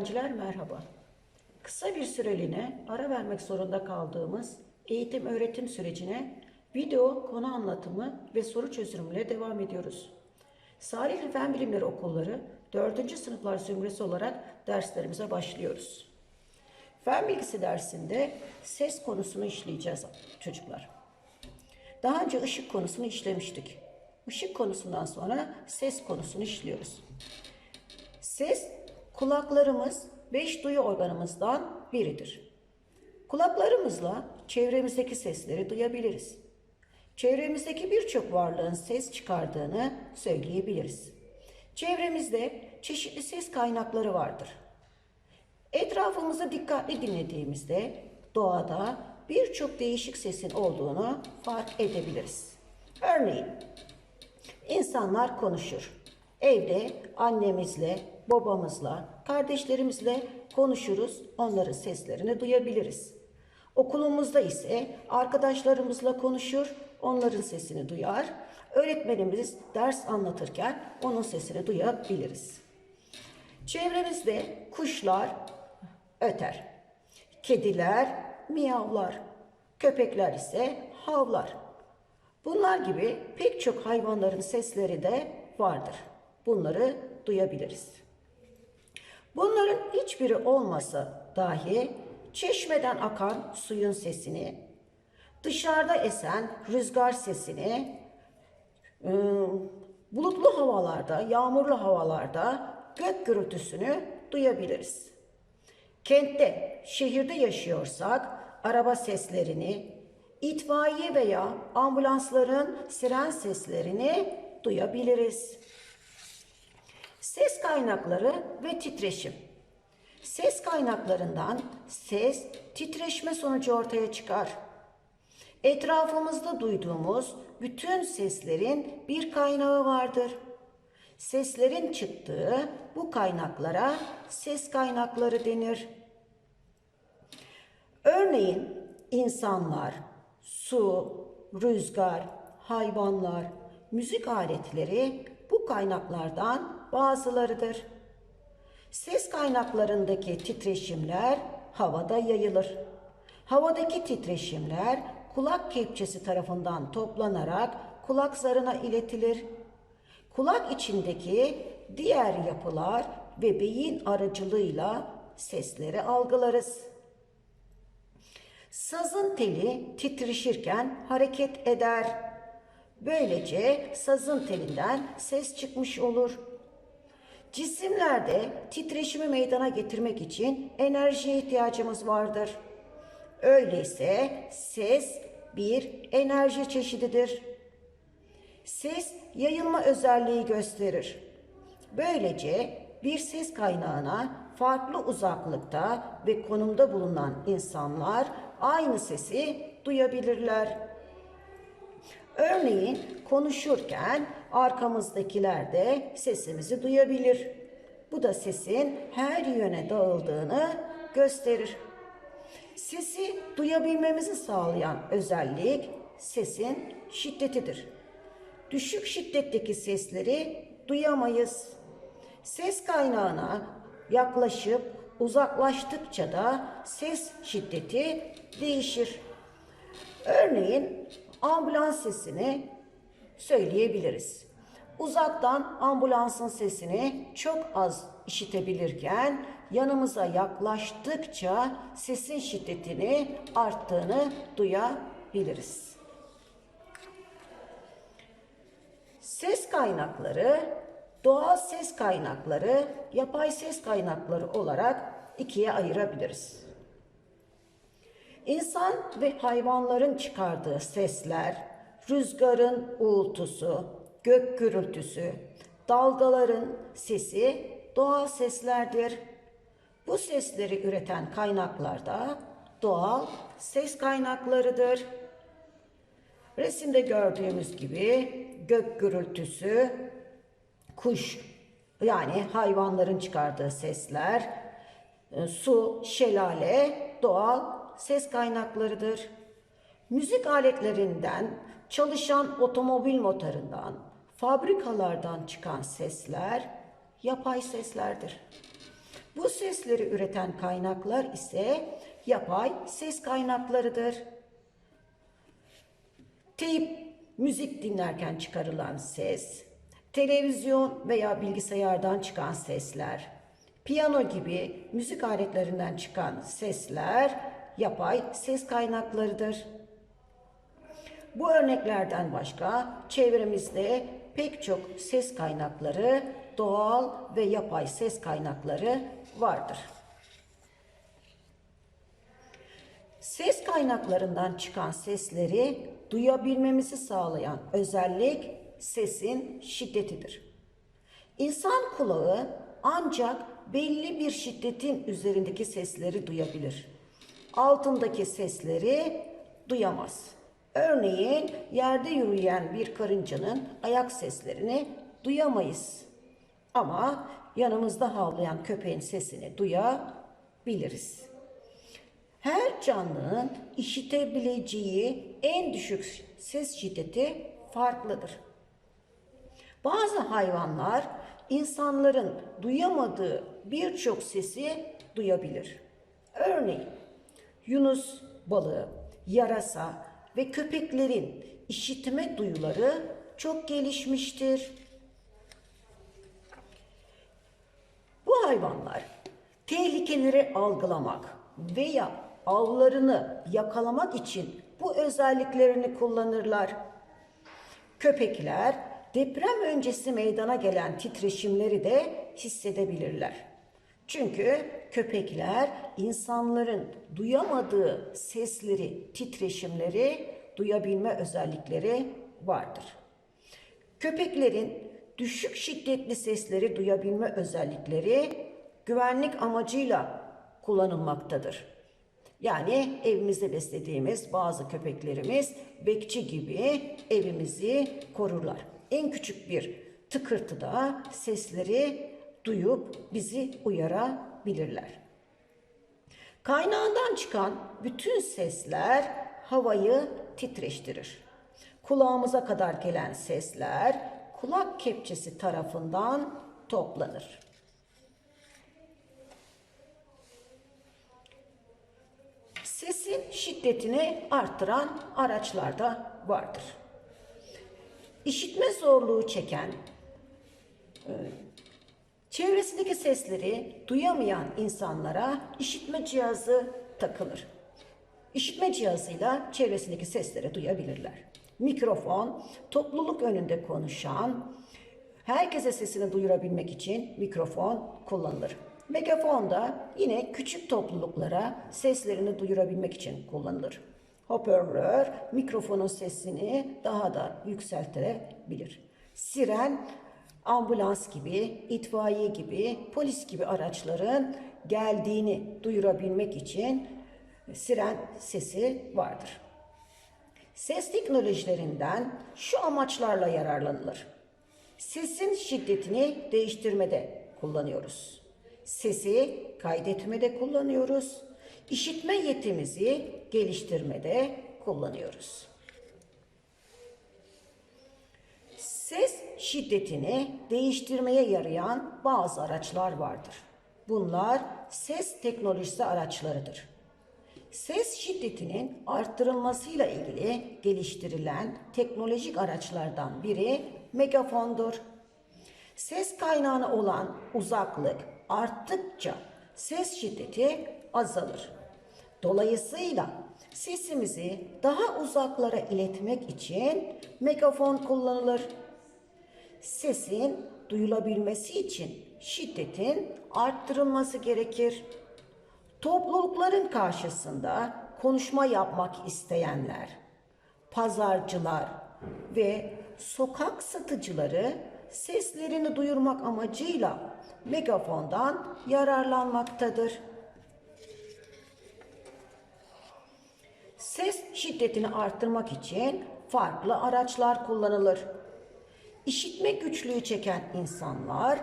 öğrenciler merhaba. Kısa bir süreliğine ara vermek zorunda kaldığımız eğitim öğretim sürecine video konu anlatımı ve soru çözümüyle devam ediyoruz. Salih Fen Bilimleri Okulları 4. sınıflar zümresi olarak derslerimize başlıyoruz. Fen bilgisi dersinde ses konusunu işleyeceğiz çocuklar. Daha önce ışık konusunu işlemiştik. Işık konusundan sonra ses konusunu işliyoruz. Ses, kulaklarımız beş duyu organımızdan biridir. Kulaklarımızla çevremizdeki sesleri duyabiliriz. Çevremizdeki birçok varlığın ses çıkardığını söyleyebiliriz. Çevremizde çeşitli ses kaynakları vardır. Etrafımızı dikkatli dinlediğimizde doğada birçok değişik sesin olduğunu fark edebiliriz. Örneğin insanlar konuşur. Evde annemizle, babamızla, kardeşlerimizle konuşuruz, onların seslerini duyabiliriz. Okulumuzda ise arkadaşlarımızla konuşur, onların sesini duyar. Öğretmenimiz ders anlatırken onun sesini duyabiliriz. Çevremizde kuşlar öter. Kediler miyavlar. Köpekler ise havlar. Bunlar gibi pek çok hayvanların sesleri de vardır. Bunları duyabiliriz. Bunların hiçbiri olmasa dahi çeşmeden akan suyun sesini, dışarıda esen rüzgar sesini, ıı, bulutlu havalarda, yağmurlu havalarda gök gürültüsünü duyabiliriz. Kentte, şehirde yaşıyorsak araba seslerini, itfaiye veya ambulansların siren seslerini duyabiliriz. Ses kaynakları ve titreşim. Ses kaynaklarından ses titreşme sonucu ortaya çıkar. Etrafımızda duyduğumuz bütün seslerin bir kaynağı vardır. Seslerin çıktığı bu kaynaklara ses kaynakları denir. Örneğin insanlar, su, rüzgar, hayvanlar, müzik aletleri bu kaynaklardan bazılarıdır. Ses kaynaklarındaki titreşimler havada yayılır. Havadaki titreşimler kulak kepçesi tarafından toplanarak kulak zarına iletilir. Kulak içindeki diğer yapılar ve beyin aracılığıyla sesleri algılarız. Sazın teli titreşirken hareket eder. Böylece sazın telinden ses çıkmış olur. Cisimlerde titreşimi meydana getirmek için enerjiye ihtiyacımız vardır. Öyleyse ses bir enerji çeşididir. Ses yayılma özelliği gösterir. Böylece bir ses kaynağına farklı uzaklıkta ve konumda bulunan insanlar aynı sesi duyabilirler. Örneğin konuşurken arkamızdakiler de sesimizi duyabilir. Bu da sesin her yöne dağıldığını gösterir. Sesi duyabilmemizi sağlayan özellik sesin şiddetidir. Düşük şiddetteki sesleri duyamayız. Ses kaynağına yaklaşıp uzaklaştıkça da ses şiddeti değişir. Örneğin ambulans sesini söyleyebiliriz. Uzaktan ambulansın sesini çok az işitebilirken yanımıza yaklaştıkça sesin şiddetini arttığını duyabiliriz. Ses kaynakları, doğal ses kaynakları, yapay ses kaynakları olarak ikiye ayırabiliriz. İnsan ve hayvanların çıkardığı sesler, rüzgarın uğultusu, gök gürültüsü, dalgaların sesi doğal seslerdir. Bu sesleri üreten kaynaklar da doğal ses kaynaklarıdır. Resimde gördüğümüz gibi gök gürültüsü, kuş yani hayvanların çıkardığı sesler, e, su, şelale doğal ses kaynaklarıdır. Müzik aletlerinden, çalışan otomobil motorundan, fabrikalardan çıkan sesler yapay seslerdir. Bu sesleri üreten kaynaklar ise yapay ses kaynaklarıdır. Teyip müzik dinlerken çıkarılan ses, televizyon veya bilgisayardan çıkan sesler, piyano gibi müzik aletlerinden çıkan sesler yapay ses kaynaklarıdır. Bu örneklerden başka çevremizde pek çok ses kaynakları, doğal ve yapay ses kaynakları vardır. Ses kaynaklarından çıkan sesleri duyabilmemizi sağlayan özellik sesin şiddetidir. İnsan kulağı ancak belli bir şiddetin üzerindeki sesleri duyabilir. Altındaki sesleri duyamaz. Örneğin yerde yürüyen bir karıncanın ayak seslerini duyamayız. Ama yanımızda havlayan köpeğin sesini duyabiliriz. Her canlının işitebileceği en düşük ses şiddeti farklıdır. Bazı hayvanlar insanların duyamadığı birçok sesi duyabilir. Örneğin yunus balığı, yarasa ve köpeklerin işitme duyuları çok gelişmiştir. Bu hayvanlar tehlikeleri algılamak veya avlarını yakalamak için bu özelliklerini kullanırlar. Köpekler deprem öncesi meydana gelen titreşimleri de hissedebilirler. Çünkü köpekler insanların duyamadığı sesleri, titreşimleri duyabilme özellikleri vardır. Köpeklerin düşük şiddetli sesleri duyabilme özellikleri güvenlik amacıyla kullanılmaktadır. Yani evimizde beslediğimiz bazı köpeklerimiz bekçi gibi evimizi korurlar. En küçük bir tıkırtıda sesleri duyup bizi uyarabilirler. Kaynağından çıkan bütün sesler havayı titreştirir. Kulağımıza kadar gelen sesler kulak kepçesi tarafından toplanır. Sesin şiddetini arttıran araçlar da vardır. İşitme zorluğu çeken, e, çevresindeki sesleri duyamayan insanlara işitme cihazı takılır. İşitme cihazıyla çevresindeki sesleri duyabilirler. Mikrofon, topluluk önünde konuşan, herkese sesini duyurabilmek için mikrofon kullanılır. Megafon da yine küçük topluluklara seslerini duyurabilmek için kullanılır. Hoparlör mikrofonun sesini daha da yükseltebilir. Siren ambulans gibi, itfaiye gibi, polis gibi araçların geldiğini duyurabilmek için siren sesi vardır. Ses teknolojilerinden şu amaçlarla yararlanılır. Sesin şiddetini değiştirmede kullanıyoruz. Sesi kaydetmede kullanıyoruz. İşitme yetimizi geliştirmede kullanıyoruz. Ses şiddetini değiştirmeye yarayan bazı araçlar vardır. Bunlar ses teknolojisi araçlarıdır. Ses şiddetinin arttırılmasıyla ilgili geliştirilen teknolojik araçlardan biri megafondur. Ses kaynağına olan uzaklık arttıkça ses şiddeti azalır. Dolayısıyla sesimizi daha uzaklara iletmek için megafon kullanılır. Sesin duyulabilmesi için şiddetin arttırılması gerekir. Toplulukların karşısında konuşma yapmak isteyenler, pazarcılar ve sokak satıcıları seslerini duyurmak amacıyla megafondan yararlanmaktadır. Ses şiddetini arttırmak için farklı araçlar kullanılır. İşitme güçlüğü çeken insanlar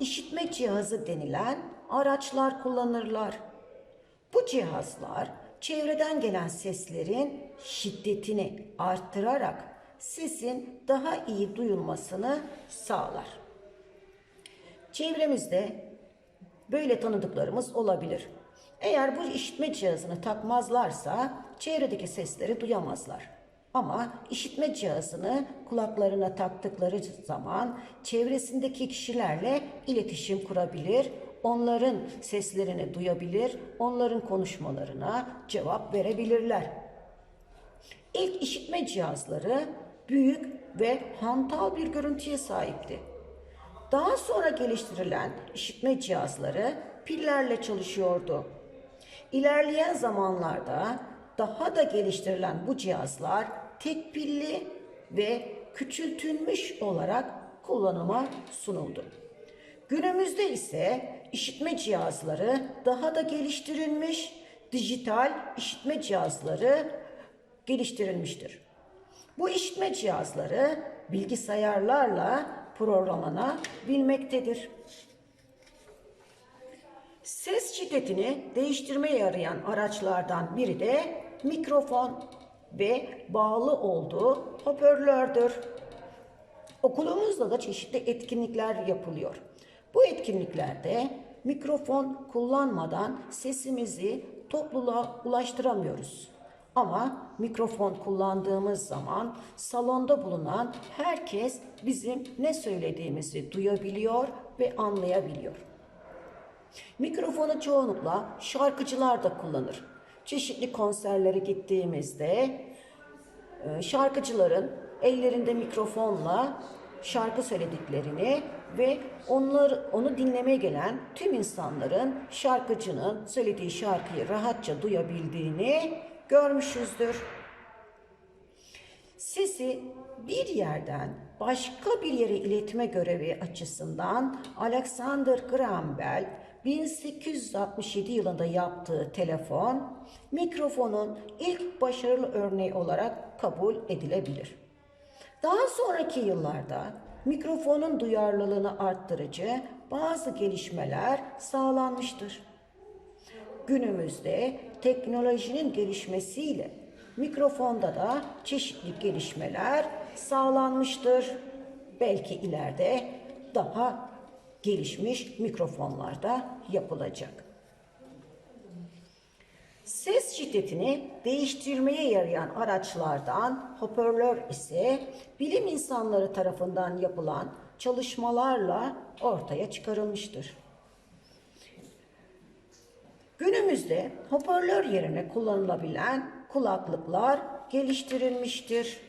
işitme cihazı denilen araçlar kullanırlar. Bu cihazlar çevreden gelen seslerin şiddetini arttırarak sesin daha iyi duyulmasını sağlar. Çevremizde böyle tanıdıklarımız olabilir. Eğer bu işitme cihazını takmazlarsa çevredeki sesleri duyamazlar. Ama işitme cihazını kulaklarına taktıkları zaman çevresindeki kişilerle iletişim kurabilir, onların seslerini duyabilir, onların konuşmalarına cevap verebilirler. İlk işitme cihazları büyük ve hantal bir görüntüye sahipti. Daha sonra geliştirilen işitme cihazları pillerle çalışıyordu. İlerleyen zamanlarda daha da geliştirilen bu cihazlar tek pilli ve küçültülmüş olarak kullanıma sunuldu. Günümüzde ise işitme cihazları daha da geliştirilmiş, dijital işitme cihazları geliştirilmiştir. Bu işitme cihazları bilgisayarlarla programlanabilmektedir. Ses şiddetini değiştirmeye yarayan araçlardan biri de mikrofon ve bağlı olduğu hoparlördür. Okulumuzda da çeşitli etkinlikler yapılıyor. Bu etkinliklerde mikrofon kullanmadan sesimizi topluluğa ulaştıramıyoruz. Ama mikrofon kullandığımız zaman salonda bulunan herkes bizim ne söylediğimizi duyabiliyor ve anlayabiliyor. Mikrofonu çoğunlukla şarkıcılar da kullanır. Çeşitli konserlere gittiğimizde e, şarkıcıların ellerinde mikrofonla şarkı söylediklerini ve onlar onu dinlemeye gelen tüm insanların şarkıcının söylediği şarkıyı rahatça duyabildiğini görmüşüzdür. Sesi bir yerden başka bir yere iletme görevi açısından Alexander Graham Bell 1867 yılında yaptığı telefon mikrofonun ilk başarılı örneği olarak kabul edilebilir. Daha sonraki yıllarda mikrofonun duyarlılığını arttırıcı bazı gelişmeler sağlanmıştır. Günümüzde teknolojinin gelişmesiyle mikrofonda da çeşitli gelişmeler sağlanmıştır. Belki ileride daha gelişmiş mikrofonlarda yapılacak. Ses şiddetini değiştirmeye yarayan araçlardan hoparlör ise bilim insanları tarafından yapılan çalışmalarla ortaya çıkarılmıştır. Günümüzde hoparlör yerine kullanılabilen kulaklıklar geliştirilmiştir.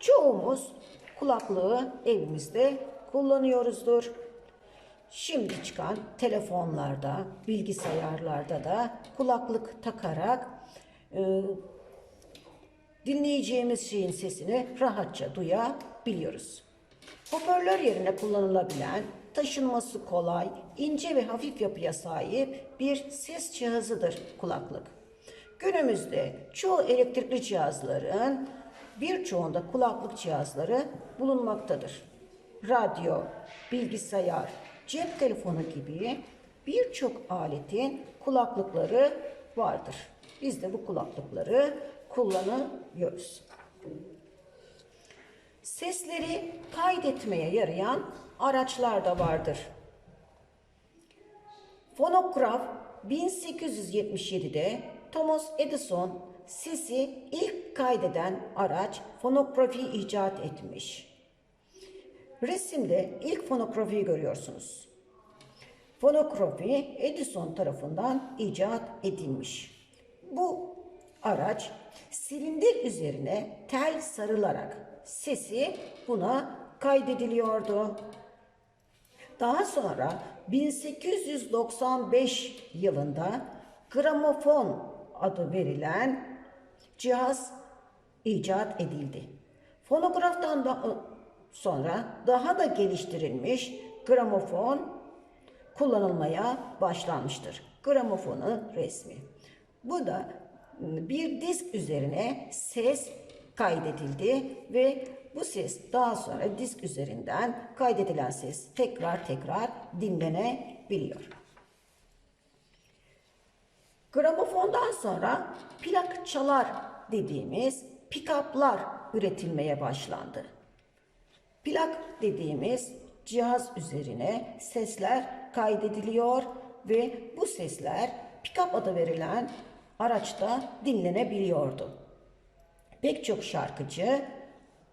Çoğumuz kulaklığı evimizde kullanıyoruzdur. Şimdi çıkan telefonlarda, bilgisayarlarda da kulaklık takarak e, dinleyeceğimiz şeyin sesini rahatça duyabiliyoruz. Hoparlör yerine kullanılabilen, taşınması kolay, ince ve hafif yapıya sahip bir ses cihazıdır kulaklık. Günümüzde çoğu elektrikli cihazların birçoğunda kulaklık cihazları bulunmaktadır. Radyo, bilgisayar, cep telefonu gibi birçok aletin kulaklıkları vardır. Biz de bu kulaklıkları kullanıyoruz. Sesleri kaydetmeye yarayan araçlar da vardır. Fonograf 1877'de Thomas Edison sesi ilk kaydeden araç fonografi icat etmiş. Resimde ilk fonografiyi görüyorsunuz. Fonografi Edison tarafından icat edilmiş. Bu araç silindir üzerine tel sarılarak sesi buna kaydediliyordu. Daha sonra 1895 yılında gramofon adı verilen cihaz icat edildi. Fonograftan da sonra daha da geliştirilmiş gramofon kullanılmaya başlanmıştır. Gramofonun resmi. Bu da bir disk üzerine ses kaydedildi ve bu ses daha sonra disk üzerinden kaydedilen ses tekrar tekrar dinlenebiliyor. Gramofondan sonra plak çalar dediğimiz pikaplar üretilmeye başlandı. Plak dediğimiz cihaz üzerine sesler kaydediliyor ve bu sesler pick-up adı verilen araçta dinlenebiliyordu. Pek çok şarkıcı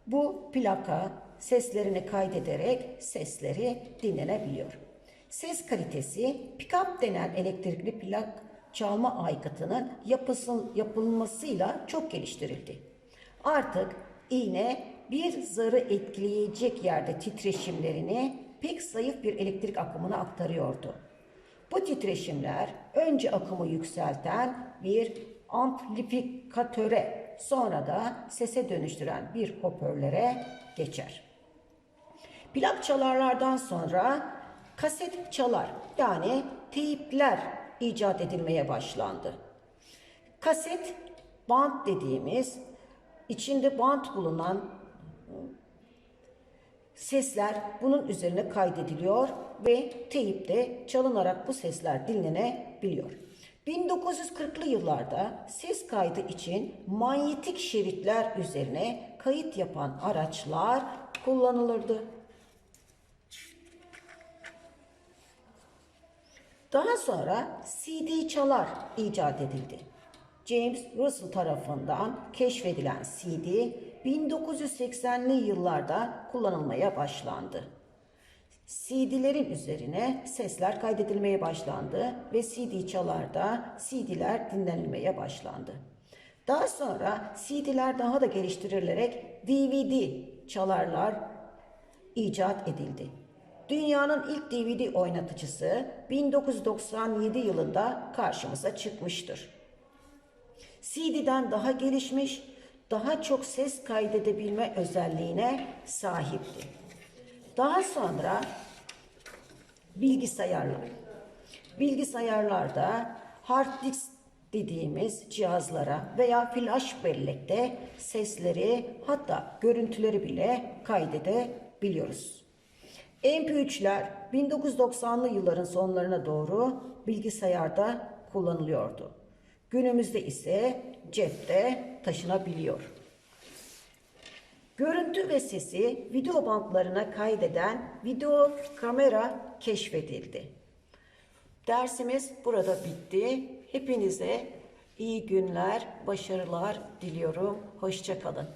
bu plaka seslerini kaydederek sesleri dinlenebiliyor. Ses kalitesi pick-up denen elektrikli plak çalma aygıtının yapısıl, yapılmasıyla çok geliştirildi. Artık iğne bir zarı etkileyecek yerde titreşimlerini pek zayıf bir elektrik akımına aktarıyordu. Bu titreşimler önce akımı yükselten bir amplifikatöre sonra da sese dönüştüren bir hoparlöre geçer. Plak çalarlardan sonra kaset çalar yani teyipler icat edilmeye başlandı. Kaset bant dediğimiz içinde bant bulunan sesler bunun üzerine kaydediliyor ve teyipte çalınarak bu sesler dinlenebiliyor. 1940'lı yıllarda ses kaydı için manyetik şeritler üzerine kayıt yapan araçlar kullanılırdı. Daha sonra CD çalar icat edildi. James Russell tarafından keşfedilen CD 1980'li yıllarda kullanılmaya başlandı. CD'lerin üzerine sesler kaydedilmeye başlandı ve CD çalarda CD'ler dinlenilmeye başlandı. Daha sonra CD'ler daha da geliştirilerek DVD çalarlar icat edildi. Dünyanın ilk DVD oynatıcısı 1997 yılında karşımıza çıkmıştır. CD'den daha gelişmiş, daha çok ses kaydedebilme özelliğine sahipti. Daha sonra bilgisayarlar. Bilgisayarlarda hard disk dediğimiz cihazlara veya flash bellekte sesleri hatta görüntüleri bile kaydedebiliyoruz. MP3'ler 1990'lı yılların sonlarına doğru bilgisayarda kullanılıyordu. Günümüzde ise cepte taşınabiliyor. Görüntü ve sesi video bantlarına kaydeden video kamera keşfedildi. Dersimiz burada bitti. Hepinize iyi günler, başarılar diliyorum. Hoşçakalın.